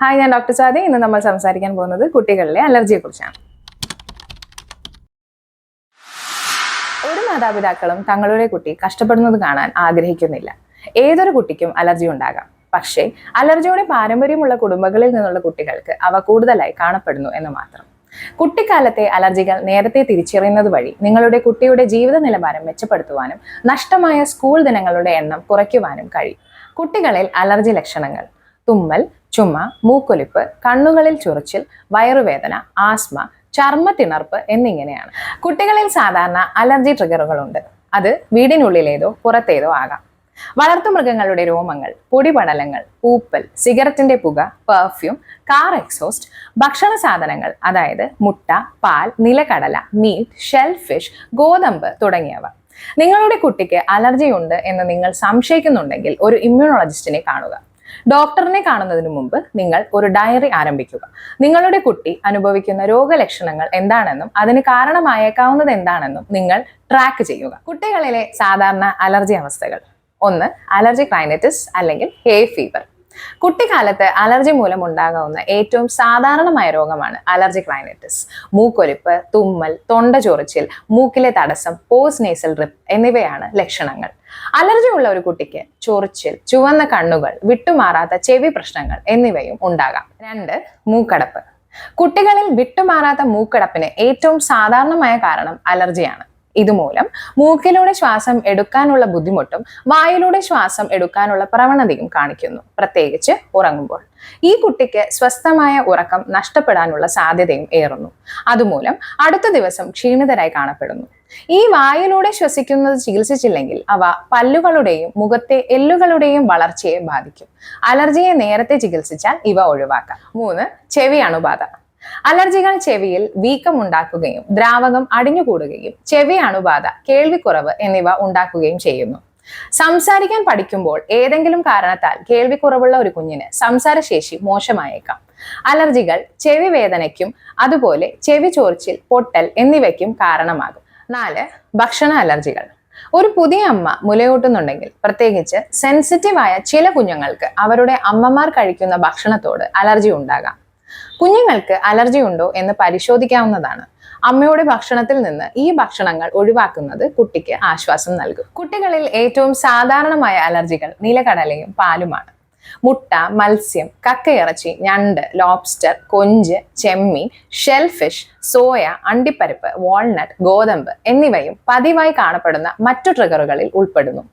Hi ഞാൻ doctor Swathi ഇന്ന് നമ്മൾ സംസാരിക്കാൻ പോകുന്നത് കുട്ടികളിലെ അലർജിയെ കുറിച്ചാണ് ഒരു മാതാപിതാക്കളും തങ്ങളുടെ കുട്ടി കഷ്ടപ്പെടുന്നത് കാണാൻ ആഗ്രഹിക്കുന്നില്ല. ഏതൊരു കുട്ടിക്കും അലർജി ഉണ്ടാകാം. പക്ഷേ അലർജിയുടെ പാരമ്പര്യമുള്ള കുടുംബങ്ങളിൽ നിന്നുള്ള കുട്ടികൾക്ക് അവ കൂടുതലായി കാണപ്പെടുന്നു എന്ന് മാത്രം. കുട്ടിക്കാലത്തെ അലർജികൾ നേരത്തെ തിരിച്ചറിയുന്നത് വഴി നിങ്ങളുടെ കുട്ടിയുടെ ജീവിത നിലവാരം മെച്ചപ്പെടുത്തുവാനും നഷ്ടമായ സ്കൂൾ ദിനങ്ങളുടെ എണ്ണം കുറയ്ക്കുവാനും കഴിയും. കുട്ടികളിൽ അലർജി ലക്ഷണങ്ങൾ. തുമ്മൽ ചുമ മൂക്കൊലിപ്പ് കണ്ണുകളിൽ ചൊറിച്ചിൽ വയറുവേദന ആസ്മ ചർമ്മത്തിണർപ്പ് എന്നിങ്ങനെയാണ്. കുട്ടികളിൽ സാധാരണ അലർജി ട്രിഗറുകളുണ്ട്. അത് വീടിനുള്ളിലേതോ പുറത്തേതോ ആകാം. വളർത്തുമൃഗങ്ങളുടെ രോമങ്ങൾ പൊടിപടലങ്ങൾ പൂപ്പൽ സിഗരറ്റിന്റെ പുക പെർഫ്യൂം കാർ എക്സോസ്റ്റ് ഭക്ഷണ സാധനങ്ങൾ അതായത് മുട്ട പാൽ നിലക്കടല മീറ്റ് ഷെൽ ഫിഷ് ഗോതമ്പ് തുടങ്ങിയവ. നിങ്ങളുടെ കുട്ടിക്ക് അലർജി ഉണ്ട് എന്ന് നിങ്ങൾ സംശയിക്കുന്നുണ്ടെങ്കിൽ ഒരു ഇമ്മ്യൂണോളജിസ്റ്റിനെ കാണുക. ഡോക്ടറിനെ കാണുന്നതിന് മുമ്പ് നിങ്ങൾ ഒരു ഡയറി ആരംഭിക്കുക. നിങ്ങളുടെ കുട്ടി അനുഭവിക്കുന്ന രോഗലക്ഷണങ്ങൾ എന്താണെന്നും അതിന് കാരണമായേക്കാവുന്നത് എന്താണെന്നും നിങ്ങൾ ട്രാക്ക് ചെയ്യുക. കുട്ടികളിലെ സാധാരണ അലർജി അവസ്ഥകൾ. ഒന്ന് അലർജി ക്ലൈനറ്റിസ് അല്ലെങ്കിൽ ഹേ ഫീവർ കുട്ടിക്കാലത്ത് അലർജി മൂലം ഉണ്ടാകാവുന്ന ഏറ്റവും സാധാരണമായ രോഗമാണ് അലർജി ക്ലൈനറ്റിസ് മൂക്കൊലിപ്പ് തുമ്മൽ തൊണ്ട ചൊറിച്ചിൽ മൂക്കിലെ തടസ്സം പോസ്റ്റ് നേസൽ ഡ്രിപ്പ് എന്നിവയാണ് ലക്ഷണങ്ങൾ. അലർജി ഉള്ള ഒരു കുട്ടിക്ക് ചൊറിച്ചിൽ ചുവന്ന കണ്ണുകൾ വിട്ടുമാറാത്ത ചെവി പ്രശ്നങ്ങൾ എന്നിവയും ഉണ്ടാകാം. രണ്ട് മൂക്കടപ്പ്. കുട്ടികളിൽ വിട്ടുമാറാത്ത മൂക്കടപ്പിന് ഏറ്റവും സാധാരണമായ കാരണം അലർജിയാണ്. ഇതുമൂലം മൂക്കിലൂടെ ശ്വാസം എടുക്കാനുള്ള ബുദ്ധിമുട്ടും വായിലൂടെ ശ്വാസം എടുക്കാനുള്ള പ്രവണതയും കാണിക്കുന്നു. പ്രത്യേകിച്ച് ഉറങ്ങുമ്പോൾ. ഈ കുട്ടിക്ക് സ്വസ്ഥമായ ഉറക്കം നഷ്ടപ്പെടാനുള്ള സാധ്യതയും ഏറുന്നു. അതുമൂലം അടുത്ത ദിവസം ക്ഷീണിതരായി കാണപ്പെടുന്നു. ഈ വായിലൂടെ ശ്വസിക്കുന്നത് ചികിത്സിച്ചില്ലെങ്കിൽ അവ പല്ലുകളുടെയും മുഖത്തെ എല്ലുകളുടെയും വളർച്ചയെ ബാധിക്കും. അലർജിയെ നേരത്തെ ചികിത്സിച്ചാൽ ഇവ ഒഴിവാക്കാം. മൂന്ന് ചെവി അണുബാധ അലർജികൾ ചെവിയിൽ വീക്കം ഉണ്ടാക്കുകയും ദ്രാവകം അടിഞ്ഞുകൂടുകയും ചെവി അണുബാധ കേൾവിക്കുറവ് എന്നിവ ഉണ്ടാക്കുകയും ചെയ്യുന്നു. സംസാരിക്കാൻ പഠിക്കുമ്പോൾ ഏതെങ്കിലും കാരണത്താൽ കേൾവിക്കുറവുള്ള ഒരു കുഞ്ഞിന് സംസാരശേഷി മോശമായേക്കാം. അലർജികൾ ചെവി വേദനയ്ക്കും അതുപോലെ ചെവി ചോർച്ചിൽ പൊട്ടൽ എന്നിവയ്ക്കും കാരണമാകും. നാല് ഭക്ഷണ അലർജികൾ. ഒരു പുതിയ അമ്മ മുലയൂട്ടുന്നുണ്ടെങ്കിൽ പ്രത്യേകിച്ച് സെൻസിറ്റീവായ ചില കുഞ്ഞുങ്ങൾക്ക് അവരുടെ അമ്മമാർ കഴിക്കുന്ന ഭക്ഷണത്തോട് അലർജി ഉണ്ടാകാം. കുഞ്ഞുങ്ങൾക്ക് അലർജി ഉണ്ടോ എന്ന് പരിശോധിക്കാവുന്നതാണ്. അമ്മയുടെ ഭക്ഷണത്തിൽ നിന്ന് ഈ ഭക്ഷണങ്ങൾ ഒഴിവാക്കുന്നത് കുട്ടിക്ക് ആശ്വാസം നൽകും. കുട്ടികളിൽ ഏറ്റവും സാധാരണമായ അലർജികൾ നിലകടലയും പാലുമാണ്. മുട്ട മത്സ്യം കക്കയിറച്ചി ഞണ്ട് ലോബ്സ്റ്റർ കൊഞ്ച് ചെമ്മീൻ ഷെൽഫിഷ് സോയ അണ്ടിപ്പരിപ്പ് വാൾനട്ട് ഗോതമ്പ് എന്നിവയും പതിവായി കാണപ്പെടുന്ന മറ്റു ട്രിഗറുകളിൽ ഉൾപ്പെടുന്നു.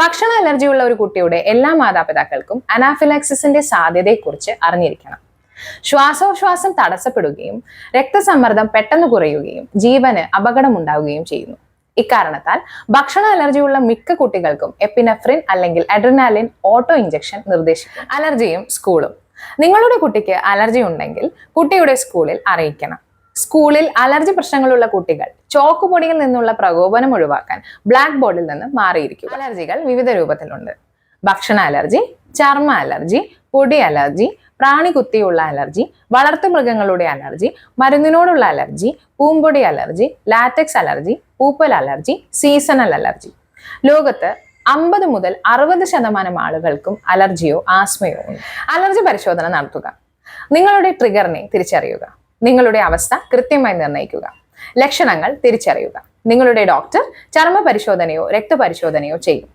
ഭക്ഷണ അലർജിയുള്ള ഒരു കുട്ടിയുടെ എല്ലാ മാതാപിതാക്കൾക്കും അനാഫിലാക്സിസിന്റെ സാധ്യതയെക്കുറിച്ച് അറിഞ്ഞിരിക്കണം. ശ്വാസോച്ഛ്വാസം തടസ്സപ്പെടുകയും രക്തസമ്മർദ്ദം പെട്ടെന്ന് കുറയുകയും ജീവന് അപകടമുണ്ടാവുകയും ചെയ്യുന്നു. ഇക്കാരണത്താൽ ഭക്ഷണ അലർജിയുള്ള മിക്ക കുട്ടികൾക്കും എപ്പിനഫ്രിൻ അല്ലെങ്കിൽ അഡ്രിനാലിൻ ഓട്ടോ ഇഞ്ചക്ഷൻ നിർദ്ദേശിക്കും. അലർജിയും സ്കൂളും. നിങ്ങളുടെ കുട്ടിക്ക് അലർജി ഉണ്ടെങ്കിൽ കുട്ടിയുടെ സ്കൂളിൽ അറിയിക്കണം. സ്കൂളിൽ അലർജി പ്രശ്നങ്ങളുള്ള കുട്ടികൾ ചോക്ക് പൊടിയിൽ നിന്നുള്ള പ്രകോപനം ഒഴിവാക്കാൻ ബ്ലാക്ക് ബോർഡിൽ നിന്ന് മാറിയിരിക്കും അലർജികൾ വിവിധ രൂപത്തിലുണ്ട്. ഭക്ഷണ അലർജി ചർമ്മ അലർജി പൊടി അലർജി പ്രാണികുത്തിയുള്ള അലർജി വളർത്തുമൃഗങ്ങളുടെ അലർജി മരുന്നിനോടുള്ള അലർജി പൂമ്പൊടി അലർജി ലാറ്റക്സ് അലർജി പൂപ്പൽ അലർജി സീസണൽ അലർജി. ലോകത്ത് അമ്പത് മുതൽ അറുപത് ശതമാനം ആളുകൾക്കും അലർജിയോ ആസ്മയോ ഉണ്ട്. അലർജി പരിശോധന നടത്തുക. നിങ്ങളുടെ ട്രിഗറിനെ തിരിച്ചറിയുക. നിങ്ങളുടെ അവസ്ഥ കൃത്യമായി നിർണയിക്കുക. ലക്ഷണങ്ങൾ തിരിച്ചറിയുക. നിങ്ങളുടെ ഡോക്ടർ ചർമ്മ പരിശോധനയോ രക്തപരിശോധനയോ ചെയ്യും.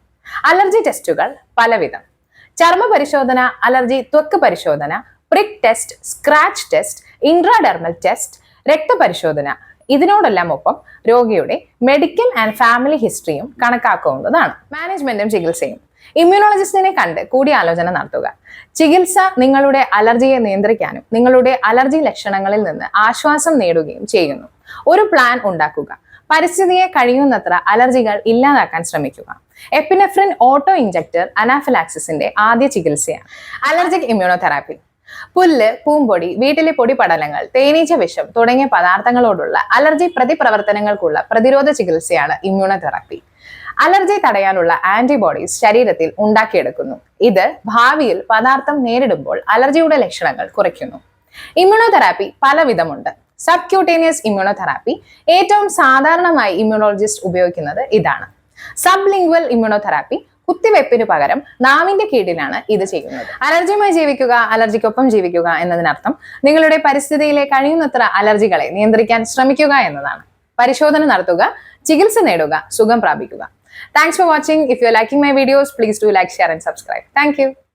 അലർജി ടെസ്റ്റുകൾ പലവിധം. ചർമ്മ പരിശോധന അലർജി ത്വക്ക് പരിശോധന prick test scratch test intradermal test രക്തപരിശോധന. ഇതിനോടെല്ലാം ഒപ്പം രോഗിയുടെ മെഡിക്കൽ ആൻഡ് ഫാമിലി ഹിസ്റ്ററിയും കണക്കാക്കാവുന്നതാണ്. മാനേജ്മെന്റും ചികിത്സയും. ഇമ്മ്യൂണോളജിസ്റ്റിനെ കണ്ട് കൂടിയാലോചന നടത്തുക. ചികിത്സ നിങ്ങളുടെ അലർജിയെ നിയന്ത്രിക്കാനും നിങ്ങളുടെ അലർജി ലക്ഷണങ്ങളിൽ നിന്ന് ആശ്വാസം നേടുകയും ചെയ്യുന്നു. ഒരു പ്ലാൻ ഉണ്ടാക്കുക. പരിസ്ഥിതിയെ കഴിയുന്നത്ര അലർജികൾ ഇല്ലാതാക്കാൻ ശ്രമിക്കുക. എപ്പിനെഫ്രിൻ ഓട്ടോ ഇഞ്ചക്ടർ അനാഫിലാക്സിസിന്റെ ആദ്യ ചികിത്സയാണ്. അലർജിക് ഇമ്മ്യൂണോതെറാപ്പി പുല്ല് പൂമ്പൊടി വീട്ടിലെ പൊടി പടലങ്ങൾ തേനീച്ച വിഷം തുടങ്ങിയ പദാർത്ഥങ്ങളോടുള്ള അലർജി പ്രതിപ്രവർത്തനങ്ങൾക്കുള്ള പ്രതിരോധ ചികിത്സയാണ് ഇമ്മ്യൂണോതെറാപ്പി അലർജി തടയാനുള്ള ആന്റിബോഡീസ് ശരീരത്തിൽ ഉണ്ടാക്കിയെടുക്കുന്നു. ഇത് ഭാവിയിൽ പദാർത്ഥം നേരിടുമ്പോൾ അലർജിയുടെ ലക്ഷണങ്ങൾ കുറയ്ക്കുന്നു. ഇമ്മ്യൂണോതെറാപ്പി പലവിധമുണ്ട്. സബ്ക്യൂട്ടേനിയസ് ഇമ്മ്യൂണോതെറാപ്പി ഏറ്റവും സാധാരണമായി ഇമ്മ്യൂണോളജിസ്റ്റ് ഉപയോഗിക്കുന്നത് ഇതാണ്. സബ് ഇമ്യൂണോതെറാപ്പി കുത്തിവെപ്പിന് പകരം നാവിന്റെ കീഴിലാണ് ഇത് ചെയ്യുന്നത്. അലർജിയുമായി ജീവിക്കുക അലർജിക്കൊപ്പം ജീവിക്കുക എന്നതിനർത്ഥം നിങ്ങളുടെ പരിസ്ഥിതിയിലെ കഴിയുന്നത്ര അലർജികളെ നിയന്ത്രിക്കാൻ ശ്രമിക്കുക എന്നതാണ്. പരിശോധന നടത്തുക ചികിത്സ നേടുക സുഖം പ്രാപിക്കുക. Thanks for watching if you liking my videos please do like share and subscribe thank